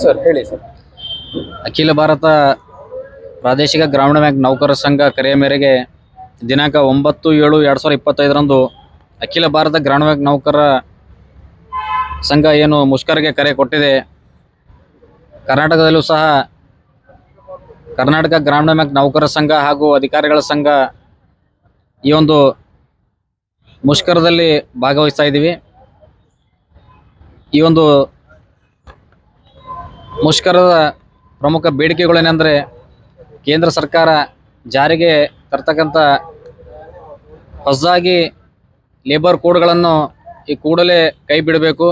Sir, ಹೇಳಿ sir. ಅಖಿಲ ಭಾರತ ಪ್ರಾದೇಶಿಕ ಗ್ರಾಮೀಣ ಬ್ಯಾಂಕ್ ನೌಕರರ ಸಂಘ ಕರೆಯ ಮೇರೆಗೆ ದಿನಾಂಕ ಒಂಬತ್ತು ಏಳು ಎರಡು ಸಾವಿರದ ಇಪ್ಪತ್ತೈದರಂದು ಅಖಿಲ ಭಾರತ ಗ್ರಾಮೀಣ ಬ್ಯಾಂಕ್ ನೌಕರರ ಸಂಘ ಏನು ಮುಷ್ಕರಕ್ಕೆ ಕರೆ ಕೊಟ್ಟಿದೆ. ಕರ್ನಾಟಕದಲ್ಲೂ ಸಹ ಕರ್ನಾಟಕ ಗ್ರಾಮೀಣ ಬ್ಯಾಂಕ್ ನೌಕರರ ಸಂಘ ಹಾಗೂ ಅಧಿಕಾರಿಗಳ ಸಂಘ ಈ ಒಂದು ಮುಷ್ಕರದಲ್ಲಿ ಭಾಗವಹಿಸ್ತಾ ಇದ್ದೀವಿ. ಈ ಒಂದು ಮುಷ್ಕರದ ಪ್ರಮುಖ ಬೇಡಿಕೆಗಳೇನೆಂದರೆ ಕೇಂದ್ರ ಸರ್ಕಾರ ಜಾರಿಗೆ ತರ್ತಕ್ಕಂಥ ಹೊಸದಾಗಿ ಲೇಬರ್ ಕೋಡ್ಗಳನ್ನು ಈ ಕೂಡಲೇ ಕೈ ಬಿಡಬೇಕು.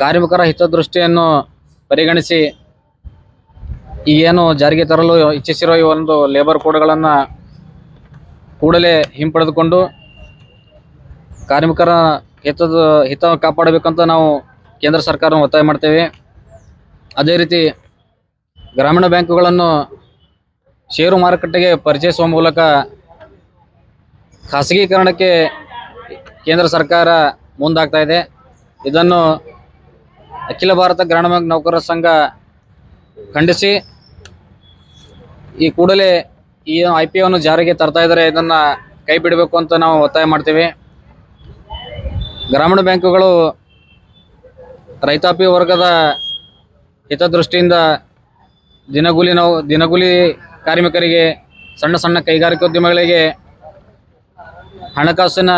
ಕಾರ್ಮಿಕರ ಹಿತದೃಷ್ಟಿಯನ್ನು ಪರಿಗಣಿಸಿ ಈಗೇನು ಜಾರಿಗೆ ತರಲು ಇಚ್ಛಿಸಿರೋ ಈ ಒಂದು ಲೇಬರ್ ಕೋಡ್ಗಳನ್ನು ಕೂಡಲೇ ಹಿಂಪಡೆದುಕೊಂಡು ಕಾರ್ಮಿಕರ ಹಿತದ ಹಿತ ಕಾಪಾಡಬೇಕಂತ ನಾವು ಕೇಂದ್ರ ಸರ್ಕಾರವನ್ನು ಒತ್ತಾಯ ಮಾಡ್ತೇವೆ. ಅದೇ ರೀತಿ ಗ್ರಾಮೀಣ ಬ್ಯಾಂಕುಗಳನ್ನು ಷೇರು ಮಾರುಕಟ್ಟೆಗೆ ಪರಿಚಯಿಸುವ ಮೂಲಕ ಖಾಸಗೀಕರಣಕ್ಕೆ ಕೇಂದ್ರ ಸರ್ಕಾರ ಮುಂದಾಗ್ತಾ ಇದೆ. ಇದನ್ನು ಅಖಿಲ ಭಾರತ ಗ್ರಾಮೀಣ ಬ್ಯಾಂಕ್ ನೌಕರರ ಸಂಘ ಖಂಡಿಸಿ ಈ ಕೂಡಲೇ ಈ ಐ ಪಿ ಜಾರಿಗೆ ತರ್ತಾ ಇದ್ದಾರೆ. ಇದನ್ನು ಕೈ ಬಿಡಬೇಕು ಅಂತ ನಾವು ಒತ್ತಾಯ ಮಾಡ್ತೀವಿ. ಗ್ರಾಮೀಣ ಬ್ಯಾಂಕುಗಳು ರೈತಾಪಿ ವರ್ಗದ ಹಿತದೃಷ್ಟಿಯಿಂದ ದಿನಗೂಲಿ ನಾವು, ದಿನಗೂಲಿ ಕಾರ್ಮಿಕರಿಗೆ, ಸಣ್ಣ ಸಣ್ಣ ಕೈಗಾರಿಕೋದ್ಯಮಗಳಿಗೆ ಹಣಕಾಸಿನ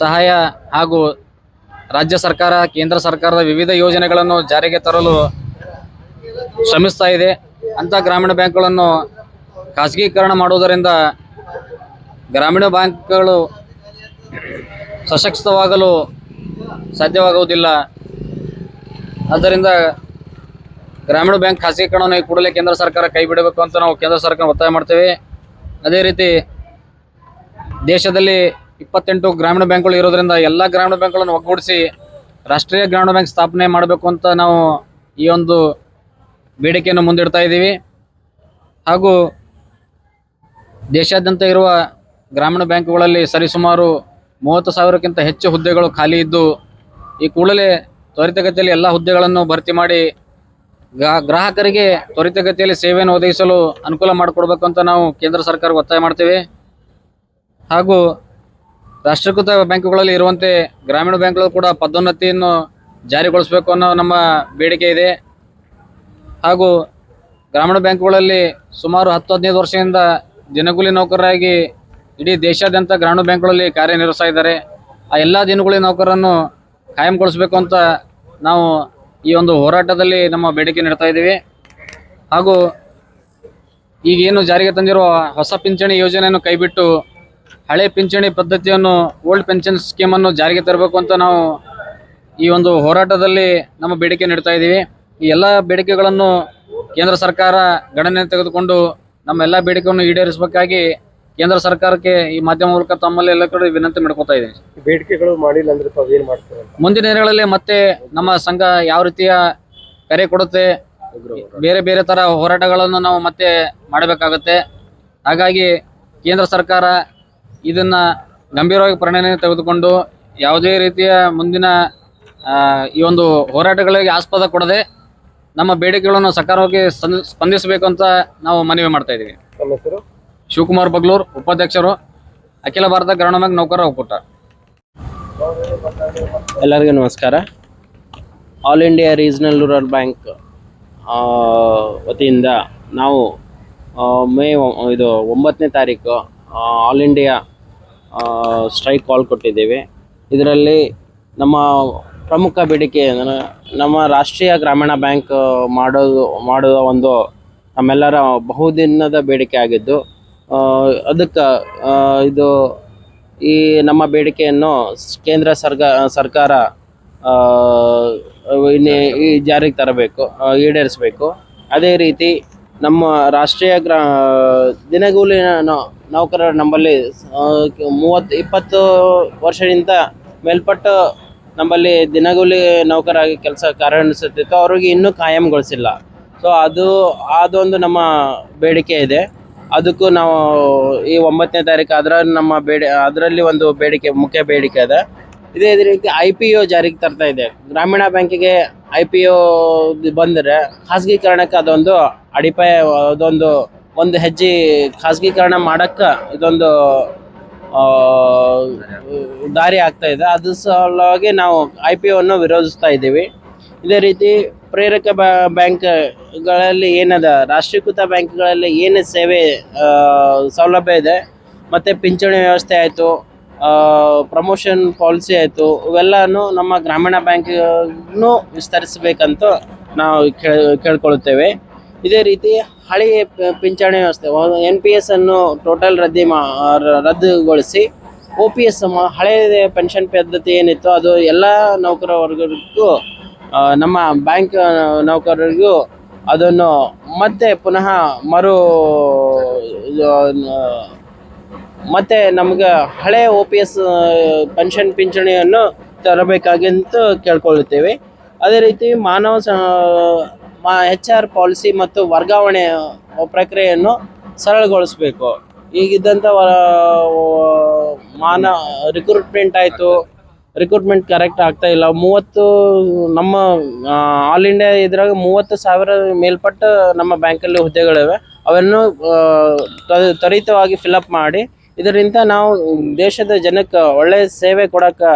ಸಹಾಯ ಹಾಗೂ ರಾಜ್ಯ ಸರ್ಕಾರ, ಕೇಂದ್ರ ಸರ್ಕಾರದ ವಿವಿಧ ಯೋಜನೆಗಳನ್ನು ಜಾರಿಗೆ ತರಲು ಶ್ರಮಿಸ್ತಾ ಇದೆ. ಅಂಥ ಗ್ರಾಮೀಣ ಬ್ಯಾಂಕ್ಗಳನ್ನು ಖಾಸಗೀಕರಣ ಮಾಡುವುದರಿಂದ ಗ್ರಾಮೀಣ ಬ್ಯಾಂಕ್ಗಳು ಸಶಕ್ತವಾಗಲು ಸಾಧ್ಯವಾಗುವುದಿಲ್ಲ. ಆದ್ದರಿಂದ ಗ್ರಾಮೀಣ ಬ್ಯಾಂಕ್ ಖಾಸಗೀಕರಣವನ್ನು ಈ ಕೂಡಲೇ ಕೇಂದ್ರ ಸರ್ಕಾರ ಕೈ ಬಿಡಬೇಕು ಅಂತ ನಾವು ಕೇಂದ್ರ ಸರ್ಕಾರ ಒತ್ತಾಯ ಮಾಡ್ತೇವೆ. ಅದೇ ರೀತಿ ದೇಶದಲ್ಲಿ ಇಪ್ಪತ್ತೆಂಟು ಗ್ರಾಮೀಣ ಬ್ಯಾಂಕ್ಗಳು ಇರೋದ್ರಿಂದ ಎಲ್ಲ ಗ್ರಾಮೀಣ ಬ್ಯಾಂಕ್ಗಳನ್ನು ಒಗ್ಗೂಡಿಸಿ ರಾಷ್ಟ್ರೀಯ ಗ್ರಾಮೀಣ ಬ್ಯಾಂಕ್ ಸ್ಥಾಪನೆ ಮಾಡಬೇಕು ಅಂತ ನಾವು ಈ ಒಂದು ಬೇಡಿಕೆಯನ್ನು ಮುಂದಿಡ್ತಾ ಇದ್ದೀವಿ. ಹಾಗೂ ದೇಶಾದ್ಯಂತ ಇರುವ ಗ್ರಾಮೀಣ ಬ್ಯಾಂಕ್ಗಳಲ್ಲಿ ಸರಿಸುಮಾರು ಮೂವತ್ತು ಸಾವಿರಕ್ಕಿಂತ ಹೆಚ್ಚು ಹುದ್ದೆಗಳು ಖಾಲಿ ಇದ್ದು ಈ ಕೂಡಲೇ ತ್ವರಿತಗತಿಯಲ್ಲಿ ಎಲ್ಲ ಹುದ್ದೆಗಳನ್ನು ಭರ್ತಿ ಮಾಡಿ ಗ್ರಾಹಕರಿಗೆ ತ್ವರಿತಗತಿಯಲ್ಲಿ ಸೇವೆಯನ್ನು ಒದಗಿಸಲು ಅನುಕೂಲ ಮಾಡಿಕೊಡ್ಬೇಕು ಅಂತ ನಾವು ಕೇಂದ್ರ ಸರ್ಕಾರಕ್ಕೆ ಒತ್ತಾಯ ಮಾಡ್ತೇವೆ. ಹಾಗೂ ರಾಷ್ಟ್ರೀಕೃತ ಬ್ಯಾಂಕುಗಳಲ್ಲಿ ಇರುವಂತೆ ಗ್ರಾಮೀಣ ಬ್ಯಾಂಕ್ಗಳು ಕೂಡ ಪದೋನ್ನತಿಯನ್ನು ಜಾರಿಗೊಳಿಸಬೇಕು ಅನ್ನೋ ನಮ್ಮ ಬೇಡಿಕೆ ಇದೆ. ಹಾಗೂ ಗ್ರಾಮೀಣ ಬ್ಯಾಂಕುಗಳಲ್ಲಿ ಸುಮಾರು ಹತ್ತು ಹದಿನೈದು ವರ್ಷದಿಂದ ದಿನಗೂಲಿ ನೌಕರರಾಗಿ ಇಡೀ ದೇಶಾದ್ಯಂತ ಗ್ರಾಮೀಣ ಬ್ಯಾಂಕ್ಗಳಲ್ಲಿ ಕಾರ್ಯನಿರ್ವಹಿಸ್ತಾ ಇದ್ದಾರೆ. ಆ ಎಲ್ಲ ದಿನಗೂಲಿ ನೌಕರರನ್ನು ಕಾಯಂಗೊಳಿಸಬೇಕು ಅಂತ ನಾವು ಈ ಒಂದು ಹೋರಾಟದಲ್ಲಿ ನಮ್ಮ ಬೇಡಿಕೆ ನೀಡ್ತಾ ಇದ್ದೀವಿ. ಹಾಗೂ ಈಗೇನು ಜಾರಿಗೆ ತಂದಿರುವ ಹೊಸ ಪಿಂಚಣಿ ಯೋಜನೆಯನ್ನು ಕೈಬಿಟ್ಟು ಹಳೆ ಪಿಂಚಣಿ ಪದ್ಧತಿಯನ್ನು ಓಲ್ಡ್ ಪೆನ್ಷನ್ ಸ್ಕೀಮನ್ನು ಜಾರಿಗೆ ತರಬೇಕು ಅಂತ ನಾವು ಈ ಒಂದು ಹೋರಾಟದಲ್ಲಿ ನಮ್ಮ ಬೇಡಿಕೆ ನೀಡ್ತಾ ಇದ್ದೀವಿ. ಈ ಎಲ್ಲ ಬೇಡಿಕೆಗಳನ್ನು ಕೇಂದ್ರ ಸರ್ಕಾರ ಗಣನೆ ತೆಗೆದುಕೊಂಡು ನಮ್ಮ ಎಲ್ಲ ಬೇಡಿಕೆಯನ್ನು ಈಡೇರಿಸಬೇಕಾಗಿ ಕೇಂದ್ರ ಸರ್ಕಾರಕ್ಕೆ ಈ ಮಾಧ್ಯಮ ಮೂಲಕ ತಮ್ಮಲ್ಲಿ ಎಲ್ಲ ಕಡೆ ವಿನಂತಿ ಮಾಡ್ಕೊತಾ ಇದೆ ಬೇಡಿಕೆಗಳು ಮಾಡಿಲ್ಲ ಅಂದ್ರೆ ತಾವು ಏನ್ ಮಾಡ್ತೀರಾ? ಮುಂದಿನ ದಿನಗಳಲ್ಲಿ ಮತ್ತೆ ನಮ್ಮ ಸಂಘ ಯಾವ ರೀತಿಯ ಕರೆ ಕೊಡುತ್ತೆ ಬೇರೆ ಬೇರೆ ತರ ಹೋರಾಟಗಳನ್ನು ನಾವು ಮತ್ತೆ ಮಾಡಬೇಕಾಗುತ್ತೆ. ಹಾಗಾಗಿ ಕೇಂದ್ರ ಸರ್ಕಾರ ಇದನ್ನ ಗಂಭೀರವಾಗಿ ಪರಿಣಾಮ ತೆಗೆದುಕೊಂಡು ಯಾವುದೇ ರೀತಿಯ ಮುಂದಿನ ಆ, ಈ ಒಂದು ಹೋರಾಟಗಳಿಗೆ ಆಸ್ಪದ ಕೊಡದೆ ನಮ್ಮ ಬೇಡಿಕೆಗಳನ್ನು ಸಕಾರವಾಗಿ ಸ್ಪಂದ- ಸ್ಪಂದಿಸಬೇಕು ಅಂತ ನಾವು ಮನವಿ ಮಾಡ್ತಾ ಇದ್ದೀವಿ. ಹೆಸರು? ಶಿವಕುಮಾರ್ ಬಗ್ಲೂರ್, ಉಪಾಧ್ಯಕ್ಷರು, ಅಖಿಲ ಭಾರತ ಗ್ರಾಮ ನೌಕರ ನೌಕರರ ಒಕ್ಕೂಟ. ಎಲ್ಲರಿಗೂ ನಮಸ್ಕಾರ. All India regional rural bank ವತಿಯಿಂದ ನಾವು ಮೇ ಇದು ಒಂಬತ್ತನೇ ತಾರೀಕು ಆಲ್ ಇಂಡಿಯಾ ಸ್ಟ್ರೈಕ್ ಕಾಲ್ ಕೊಟ್ಟಿದ್ದೇವೆ. ಇದರಲ್ಲಿ ನಮ್ಮ ಪ್ರಮುಖ ಬೇಡಿಕೆ ನಮ್ಮ ರಾಷ್ಟ್ರೀಯ ಗ್ರಾಮೀಣ ಬ್ಯಾಂಕ್ ಮಾಡೋದು, ಮಾಡುವ ಒಂದು ನಮ್ಮೆಲ್ಲರ ಬಹುದಿನದ ಬೇಡಿಕೆ ಆಗಿದ್ದು ಅದಕ್ಕೆ ಇದು ಈ ನಮ್ಮ ಬೇಡಿಕೆಯನ್ನು ಕೇಂದ್ರ ಸರ್ಕಾರ ಇನ್ನೇ ಈ ಜಾರಿಗೆ ತರಬೇಕು ಈಡೇರಿಸಬೇಕು. ಅದೇ ರೀತಿ ನಮ್ಮ ರಾಷ್ಟ್ರೀಯ ಗ್ರಾ ದಿನಗೂಲಿ ನೌಕರರು ನಮ್ಮಲ್ಲಿ ಮೂವತ್ತು, ಇಪ್ಪತ್ತು ವರ್ಷದಿಂದ ಮೇಲ್ಪಟ್ಟು ನಮ್ಮಲ್ಲಿ ದಿನಗೂಲಿ ನೌಕರಾಗಿ ಕೆಲಸ ಕಾರ್ಯನಿರ್ವಹಿಸುತ್ತಿತ್ತು. ಅವ್ರಿಗೆ ಇನ್ನೂ ಕಾಯಂಗೊಳಿಸಿಲ್ಲ. ಸೊ ಅದು, ಅದೊಂದು ನಮ್ಮ ಬೇಡಿಕೆ ಇದೆ. ಅದಕ್ಕೂ ನಾವು ಈ ಒಂಬತ್ತನೇ ತಾರೀಕು ಅದರ ನಮ್ಮ ಬೇಡಿ, ಅದರಲ್ಲಿ ಒಂದು ಬೇಡಿಕೆ, ಮುಖ್ಯ ಬೇಡಿಕೆ ಇದೆ ಇದೇ ರೀತಿ ಐ ಪಿ ಒ ಜಾರಿಗೆ ತರ್ತಾ ಇದೆ. ಗ್ರಾಮೀಣ ಬ್ಯಾಂಕಿಗೆ ಐ ಪಿ ಒ ಬಂದರೆ ಖಾಸಗೀಕರಣಕ್ಕೆ ಅದೊಂದು ಅಡಿಪಾಯ, ಅದೊಂದು ಒಂದು ಹೆಜ್ಜೆ ಖಾಸಗೀಕರಣ ಮಾಡೋಕ್ಕೆ ಇದೊಂದು ದಾರಿ ಆಗ್ತಾ ಇದೆ. ಅದ್ರ ಸಲುವಾಗಿ ನಾವು ಐ ಪಿ ಒನ್ನು ವಿರೋಧಿಸ್ತಾ ಇದ್ದೀವಿ. ಇದೇ ರೀತಿ ಪ್ರೇರಕ ಬ್ಯಾಂಕ್ಗಳಲ್ಲಿ ಏನದ, ರಾಷ್ಟ್ರೀಕೃತ ಬ್ಯಾಂಕ್ಗಳಲ್ಲಿ ಏನು ಸೇವೆ ಸೌಲಭ್ಯ ಇದೆ? ಮತ್ತು ಪಿಂಚಣಿ ವ್ಯವಸ್ಥೆ ಆಯಿತು ಪ್ರಮೋಷನ್ ಪಾಲಿಸಿ ಆಯಿತು, ಇವೆಲ್ಲನೂ ನಮ್ಮ ಗ್ರಾಮೀಣ ಬ್ಯಾಂಕ್ನು ವಿಸ್ತರಿಸಬೇಕಂತ ನಾವು ಕೇಳ್ಕೊಳ್ತೇವೆ. ಕೇಳ್ಕೊಳ್ಳುತ್ತೇವೆ ಇದೇ ರೀತಿ ಹಳೆಯ ಪಿಂಚಣಿ ವ್ಯವಸ್ಥೆ ಎನ್ ಪಿ ಎಸ್ ಅನ್ನು ಟೋಟಲ್ ರದ್ದಿ ಮಾ ರದ್ದುಗೊಳಿಸಿ ಒ ಪಿ ಎಸ್ ಹಳೆಯ ಪೆನ್ಷನ್ ಪದ್ಧತಿ ಏನಿತ್ತು ಅದು ಎಲ್ಲ ನೌಕರ ವರ್ಗಕ್ಕೂ ನಮ್ಮ ಬ್ಯಾಂಕ್ ನೌಕರರಿಗೂ ಅದನ್ನು ಮತ್ತೆ ಪುನಃ ಮರು ಮತ್ತೆ ನಮ್ಗೆ ಹಳೆ ಒ ಪಿ ಎಸ್ ಪೆನ್ಷನ್ ಪಿಂಚಣಿಯನ್ನು ತರಬೇಕಾಗಿಂತ ಕೇಳ್ಕೊಳ್ಳುತ್ತೇವೆ. ಅದೇ ರೀತಿ ಮಾನವ ಎಚ್ ಆರ್ ಪಾಲಿಸಿ ಮತ್ತು ವರ್ಗಾವಣೆ ಪ್ರಕ್ರಿಯೆಯನ್ನು ಸರಳಗೊಳಿಸಬೇಕು. ಈಗಿದ್ದಂಥ ಮಾನ ರಿಕ್ರೂಟ್ಮೆಂಟ್ ಆಯಿತು. ರಿಕ್ರೂಟ್ಮೆಂಟ್ ಕರೆಕ್ಟ್ ಆಗ್ತಾ ಇಲ್ಲ. ಮೂವತ್ತು, ನಮ್ಮ ಆಲ್ ಇಂಡಿಯಾ ಇದ್ರಾಗ ಮೂವತ್ತು ಸಾವಿರ ಮೇಲ್ಪಟ್ಟ ನಮ್ಮ ಬ್ಯಾಂಕಲ್ಲಿ ಹುದ್ದೆಗಳಿವೆ. ಅವನ್ನು ತ್ವರಿತವಾಗಿ ಫಿಲಪ್ ಮಾಡಿ. ಇದರಿಂದ ನಾವು ದೇಶದ ಜನಕ್ಕೆ ಒಳ್ಳೆಯ ಸೇವೆ ಕೊಡಕ್ಕೆ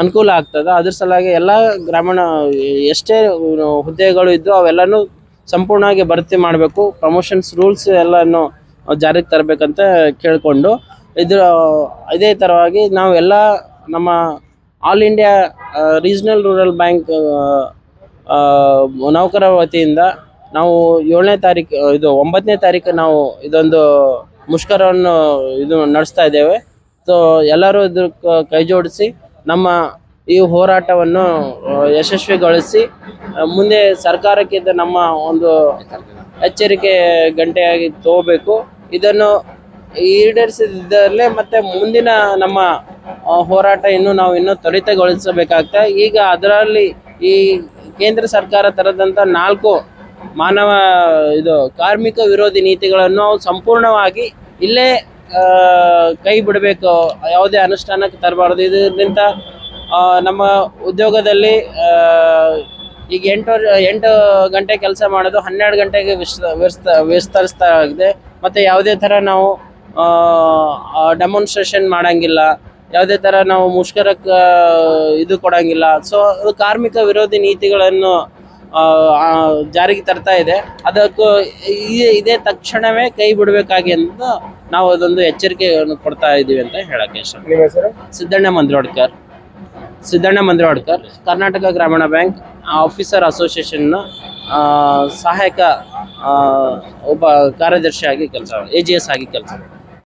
ಅನುಕೂಲ ಆಗ್ತದೆ. ಅದ್ರ ಸಲುವಾಗಿ ಎಲ್ಲ ಗ್ರಾಮೀಣ, ಎಷ್ಟೇ ಹುದ್ದೆಗಳು ಇದ್ದು ಅವೆಲ್ಲನೂ ಸಂಪೂರ್ಣವಾಗಿ ಭರ್ತಿ ಮಾಡಬೇಕು. ಪ್ರಮೋಷನ್ಸ್ ರೂಲ್ಸ್ ಎಲ್ಲನೂ ಜಾರಿಗೆ ತರಬೇಕಂತ ಕೇಳಿಕೊಂಡು. ಇದ್ರ, ಇದೇ ಥರವಾಗಿ ನಾವು ಎಲ್ಲ ನಮ್ಮ all India regional rural bank ನೌಕರ ವತಿಯಿಂದ ನಾವು ಏಳನೇ ತಾರೀಕು ಇದು ಒಂಬತ್ತನೇ ತಾರೀಕು ನಾವು ಇದೊಂದು ಮುಷ್ಕರವನ್ನು ಇದು ನಡೆಸ್ತಾ ಇದ್ದೇವೆ. ಸೊ ಎಲ್ಲರೂ ಇದ್ರ ಕೈ ಜೋಡಿಸಿ ನಮ್ಮ ಈ ಹೋರಾಟವನ್ನು ಯಶಸ್ವಿಗೊಳಿಸಿ ಮುಂದೆ ಸರ್ಕಾರಕ್ಕೆ ಇದು ನಮ್ಮ ಒಂದು ಎಚ್ಚರಿಕೆ ಗಂಟೆಯಾಗಿ ತಗೋಬೇಕು. ಇದನ್ನು ಈಡೇರಿಸಿದ್ದಲ್ಲೇ ಮತ್ತೆ ಮುಂದಿನ ನಮ್ಮ ಹೋರಾಟ ಇನ್ನು ನಾವು ಇನ್ನೂ ತ್ವರಿತಗೊಳಿಸಬೇಕಾಗ್ತದೆ ಈಗ ಅದರಲ್ಲಿ ಈ ಕೇಂದ್ರ ಸರ್ಕಾರ ತರದಂತ ನಾಲ್ಕು ಮಾನವ, ಇದು ಕಾರ್ಮಿಕ ವಿರೋಧಿ ನೀತಿಗಳನ್ನು ಸಂಪೂರ್ಣವಾಗಿ ಇಲ್ಲೇ ಕೈ ಬಿಡಬೇಕು, ಯಾವುದೇ ಅನುಷ್ಠಾನಕ್ಕೆ ತರಬಾರ್ದು. ಇದರಿಂದ ನಮ್ಮ ಉದ್ಯೋಗದಲ್ಲಿ ಈಗ ಎಂಟು ಎಂಟು ಗಂಟೆ ಕೆಲಸ ಮಾಡೋದು ಹನ್ನೆರಡು ಗಂಟೆಗೆ ವಿಸ್ತ ವಿಸ್ತ ವಿಸ್ತರಿಸ್ತಾ ಇದೆ. ಮತ್ತು ಯಾವುದೇ ಥರ ನಾವು ಡೆಮಾನ್ಸ್ಟ್ರೇಷನ್ ಮಾಡಂಗಿಲ್ಲ. ಯಾವುದೇ ಥರ ನಾವು ಮುಷ್ಕರಕ್ಕೆ ಇದು ಕೊಡಂಗಿಲ್ಲ. ಸೊ ಅದು ಕಾರ್ಮಿಕ ವಿರೋಧಿ ನೀತಿಗಳನ್ನು ಜಾರಿಗೆ ತರ್ತಾ ಇದೆ. ಅದಕ್ಕೂ ಇದೇ ತಕ್ಷಣವೇ ಕೈ ಬಿಡಬೇಕಾಗಿ ಅಂತ ನಾವು ಅದೊಂದು ಎಚ್ಚರಿಕೆಯನ್ನು ಕೊಡ್ತಾ ಇದ್ದೀವಿ ಅಂತ ಹೇಳಕ್ಕೆ ಇಷ್ಟ ಸಿದ್ದಣ್ಣ ಮಂದ್ರೋಡ್ಕರ್. ಸಿದ್ದಣ್ಣ ಮಂದ್ರೋಡ್ಕರ್ ಕರ್ನಾಟಕ ಗ್ರಾಮೀಣ ಬ್ಯಾಂಕ್ ಆಫೀಸರ್ ಅಸೋಸಿಯೇಷನ್ನ ಆ, ಸಹಾಯಕ ಆ, ಒಬ್ಬ ಕಾರ್ಯದರ್ಶಿಯಾಗಿ ಕೆಲಸ ಎ ಜಿ ಎಸ್ ಆಗಿ ಕೆಲಸ